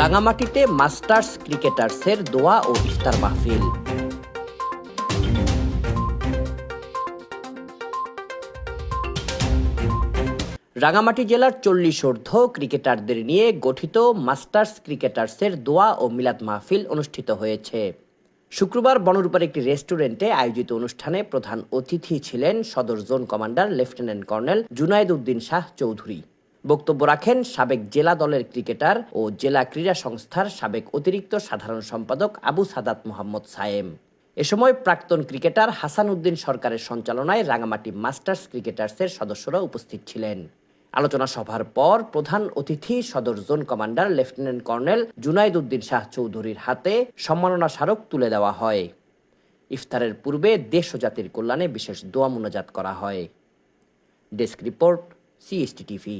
রাঙামাটিতে মাস্টার্স ক্রিকেটার্সের দোয়া ও ইফতার মাহফিল। রাঙামাটি জেলার চল্লিশ ঊর্ধ্ব ক্রিকেটারদের নিয়ে গঠিত মাস্টার্স ক্রিকেটার্সের দোয়া ও মিলাদ মাহফিল অনুষ্ঠিত হয়েছে। শুক্রবার বনরূপার একটি রেস্টুরেন্টে আয়োজিত অনুষ্ঠানে প্রধান অতিথি ছিলেন সদর zone commander lieutenant colonel Junayed Uddin Shah Chowdhury. বক্তব্য রাখেন সাবেক জেলা দলের ক্রিকেটার ও জেলা ক্রীড়া সংস্থার সাবেক অতিরিক্ত সাধারণ সম্পাদক আবু সাদাত মোহাম্মদ সায়েম। এ সময় প্রাক্তন ক্রিকেটার হাসান উদ্দিন সরকারের সঞ্চালনায় রাঙামাটি মাস্টার্স ক্রিকেটার্সের সদস্যরা উপস্থিত ছিলেন। আলোচনা সভার পর প্রধান অতিথি সদর zone commander lieutenant colonel Junaid Uddin Shah চৌধুরীর হাতে সম্মাননা স্মারক তুলে দেওয়া হয়। ইফতারের পূর্বে দেশ ও জাতির কল্যাণে বিশেষ দোয়া মুনাজাত করা হয়। Desk report CST TV.